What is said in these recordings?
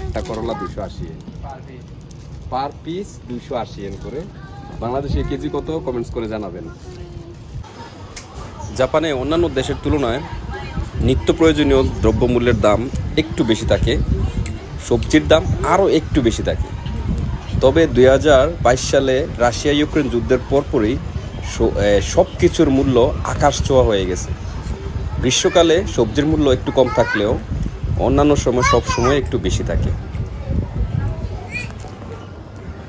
একটা করলা দুশো আশি এন। পার পিস দুশো আশি এন করে। বাংলাদেশে কেজি কত? কমেন্টস করে জানাবেন। জাপানে অন্যান্য দেশের তুলনায় নিত্য প্রয়োজনীয় দ্রব্যমূল্যের দাম একটু বেশি থাকে। সবজির দাম আরও একটু বেশি থাকে। তবে দুই হাজার বাইশ সালে রাশিয়া ইউক্রেন যুদ্ধের পরপরই সব কিছুর মূল্য আকাশ ছোঁয়া হয়ে গেছে। গ্রীষ্মকালে সবজির মূল্য একটু কম থাকলেও অন্যান্য সময় সব সময় একটু বেশি থাকে।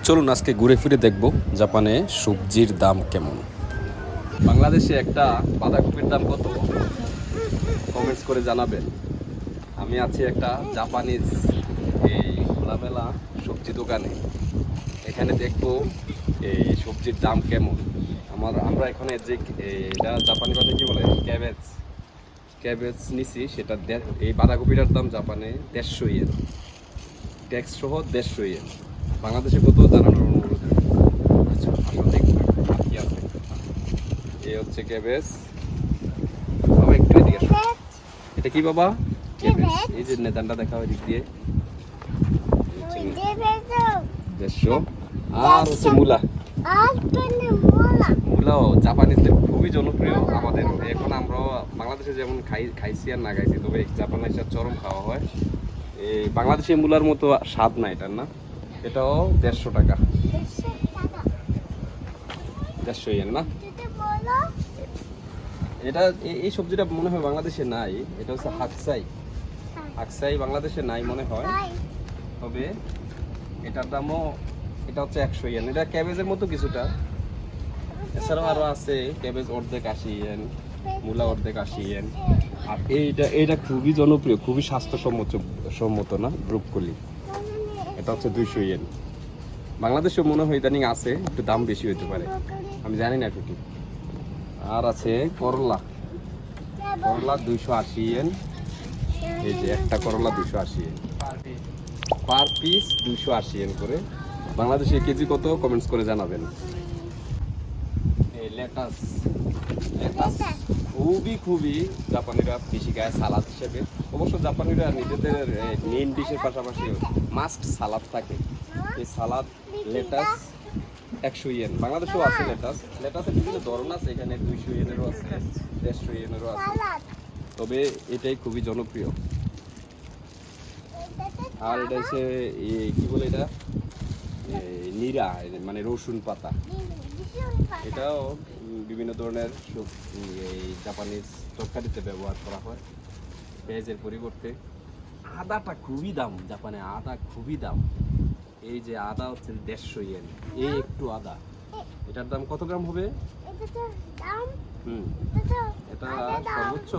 চলুন আজকে ঘুরে ফিরে দেখব জাপানে সবজির দাম কেমন। বাংলাদেশে একটা বাঁধাকপির দাম কত? কমেন্টস করে জানাবেন। আমি আছি একটা জাপানিজ এই খোলামেলা সবজি দোকানে। এখানে দেখব এই সবজির দাম কেমন। আমার, আমরা এখানে যে এটা জাপানি ভাষায় কি বলে? ক্যাবেজ। ক্যাবেজ নিছি সেটা এই বাঁধাকপিটার দাম জাপানে দেড়শো ইয়েন। ট্যাক্স সহ দেড়শো ইয়েন। বাংলাদেশে কত জানানোর অনুরোধ। আচ্ছা, আর এই হচ্ছে ক্যাবেজ। বাবা একটু এদিকে এটা কি বাবা? এই যে নেতানটা দেখা হয় দিক দিয়ে। হচ্ছে দেড়শো। আর হচ্ছে মূলা। মূলাও জাপানিজদের খুবই জনপ্রিয়। আমাদের এখন আমরা বাংলাদেশে যেমন খাই, খাইছি আর না খাইছি, তবে জাপানে এসে চরম খাওয়া হয়। এই বাংলাদেশি মূলার মতো স্বাদ না এটার, না? এটাও দেড়শো টাকা। দেড়শো ইয়েন, না? এটা এই সবজিটা মনে হয় বাংলাদেশে নাই। এটা হচ্ছে হাকসাই। হাকসাই বাংলাদেশে নাই মনে হয়। তবে এটার দামও, এটা হচ্ছে একশো ইয়েন। এটা ক্যাবেজের মতো কিছুটা। এছাড়াও আরও আছে ক্যাবেজ অর্ধেক আশি মূলা অর্ধেক আশি ইয়েন আর এইটা এইটা খুবই জনপ্রিয়, খুবই স্বাস্থ্যসম্মত, সম্মত না, ব্রুককলি? এটা হচ্ছে দুইশো ইয়েন বাংলাদেশে মনে হয় ইদানিং আছে, একটু দাম বেশি হতে পারে। আমি জানি না একটু আর আছে করলা। করলা দুইশো আশি ইয়েন এই যে একটা করলা দুইশো আশি ইয়েন পার পিস দুইশো আশি ইয়েন করে। বাংলাদেশে কেজি কত? কমেন্টস করে জানাবেন। লেটাস লেটাস খুবই খুবই জাপানিরা গায়ে সালাদ হিসেবে। অবশ্য জাপানিরা নিজেদের মেইন ডিশের পাশাপাশি মাস্ট সালাদ থাকে। এই সালাদ লেটাস একশো ইয়েন বাংলাদেশেও আছে লেটাস লেটাসের বিভিন্ন ধরন আছে, এখানে দুইশো ইয়েনেরও আছে, দেড়শো ইয়েনেরও আছে। তবে এটাই খুবই জনপ্রিয়। আর এটা হচ্ছে কি বলে এটা? নিরা মানে রসুন পাতা। এটাও বিভিন্ন ধরনের এই জাপানিজ তরকারিতে ব্যবহার করা হয়। পেঁয়াজের পরিবর্তে আদাটা খুবই দাম জাপানে আদা খুবই দাম। এই যে আদা হচ্ছে দেড়শো ইয়েন এই একটু আদা। এটার দাম কত গ্রাম হবে? হুম এটা সর্বোচ্চ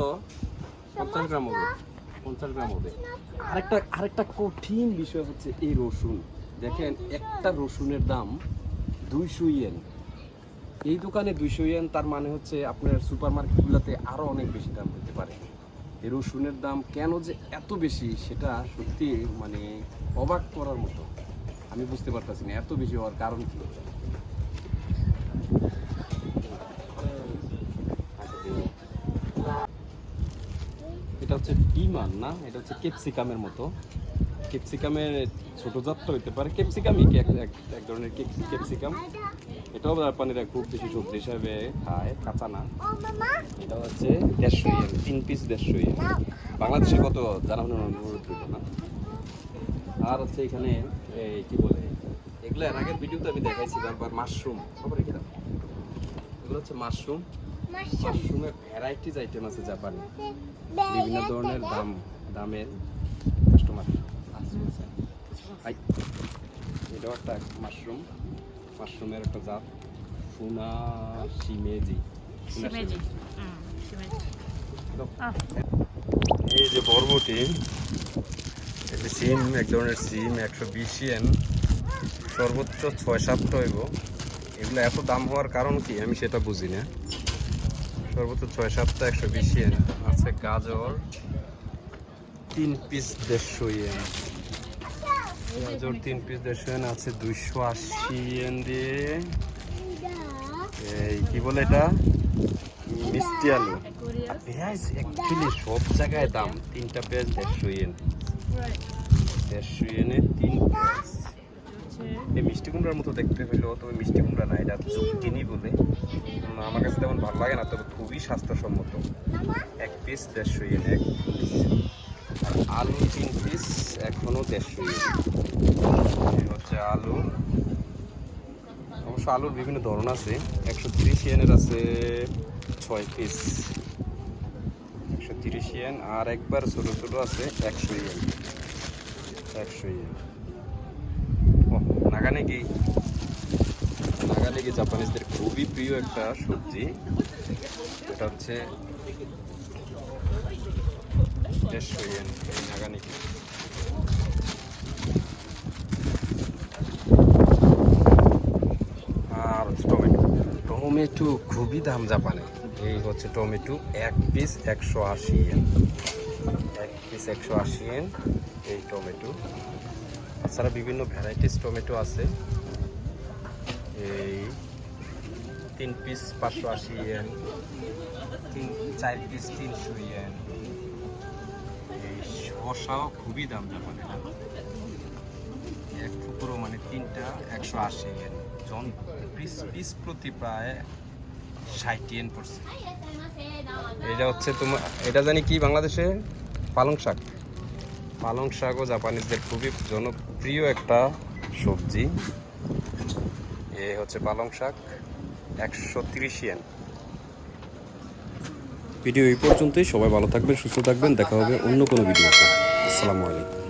পঞ্চাশ গ্রাম হবে পঞ্চাশ গ্রাম হবে। আরেকটা আরেকটা কঠিন বিষয় হচ্ছে এই রসুন। দেখেন একটা রসুনের দাম দুইশো ইয়েন। এই দোকানে দুইশো ইয়েন তার মানে হচ্ছে আপনার সুপার মার্কেটগুলোতে আরও অনেক বেশি দাম হতে পারে। এই রসুনের দাম কেন যে এত বেশি, সেটা সত্যি মানে অবাক করার মতো। আমি বুঝতে পারতেছি না, এত বেশি হওয়ার কারণ কি? এটা হচ্ছে ডিমান না? এটা হচ্ছে ক্যাপসিকামের মতো। ক্যাপসিকামের ছোট জাতটা হইতে পারে। ক্যাপসিকামই এক- ধরনের ক্যাপসিকাম এটাও জাপানিরা খুব বেশি সবজি হিসাবে খায় কাঁচা না। এটা হচ্ছে দেড়শো ইয়েন তিন পিস দেড়শো ইয়েন বাংলাদেশে কত জানানোর অনুরোধ না? আর হচ্ছে এখানে এই কি বলে এগুলো এর আগের ভিডিওতে আমি দেখাইছি একবার মাশরুম খবর রেখে দাও। এগুলো হচ্ছে মাশরুম মাশরুমের ভ্যারাইটিস আইটেম আছে জাপানে। বিভিন্ন ধরনের দাম দামের কাস্টমার হাই এটাও একটা মাশরুম মাশরুমের একটা জাত ফুনা দাও। আহ। এই যে বরবটি এটি সিম এক ধরনের সিম একশো বিশ সর্বোচ্চ ছয় সাতটা হইব এগুলো এত দাম হওয়ার কারণ কি আমি সেটা বুঝি না সর্বোচ্চ ছয় সাতটা একশো বিশ ইয়েন আছে গাজর তিন পিস দেড়শো ইয়েন গাজর তিন পিস দেড়শো আছে দুইশো আশি ইয়েন দিয়ে। এই, কি বলে এটা? মিষ্টি আলু। পেঁয়াজ অ্যাকচুয়ালি সব জায়গায় দাম। তিনটা পেঁয়াজ দেড়শো ইয়েন দেড়শো ইয়েনে তিন পিস এই মিষ্টি কুমড়ার মতো দেখতে হইলেও তবে মিষ্টি কুমড়া না, এটা জুকিনি বলে। আমার কাছে তেমন ভালো লাগে না, তবে খুবই স্বাস্থ্যসম্মত। এক পিস দেড়শো ইয়েন এক piece। আলু তিন পিস এখনও দেড়শো হচ্ছে আলু। অবশ্য আলুর বিভিন্ন ধরন আছে। একশো তিরিশ ইয়েনের আছে ছয় পিস একশো তিরিশ ইয়েন, আর একবার ছোটো ছোটো আছে একশো ইয়েন। একশো ইয়েন। ও নাগানেগি নাগানেগি জাপানিজদের খুবই প্রিয় একটা সবজি। এটা হচ্ছে দেড়শো ইয়েন এই আর টমেটো টমেটো খুবই দাম জাপানে। এই হচ্ছে টমেটো এক পিস একশো আশি এন এক পিস একশো আশি এন এই টমেটো তাছাড়া বিভিন্ন ভ্যারাইটিস টমেটো আছে। এই তিন পিস পাঁচশো আশি এন তিন, চার পিস তিনশো এই শসাও খুবই দাম জাপানে এক টুকরো মানে তিনটা একশো আশি এন জন পিস পিস প্রতি প্রায় ষাট এন পড়ছে। এটা হচ্ছে তোমার, এটা জানি কি বাংলাদেশে? পালং শাক। পালং শাকও জাপানিজদের খুবই জনপ্রিয় একটা সবজি। এ হচ্ছে পালং শাক, একশো তিরিশ ইয়েন ভিডিও এই পর্যন্তই। সবাই ভালো থাকবেন, সুস্থ থাকবেন। দেখা হবে অন্য কোনো ভিডিওতে। আসসালামু আলাইকুম।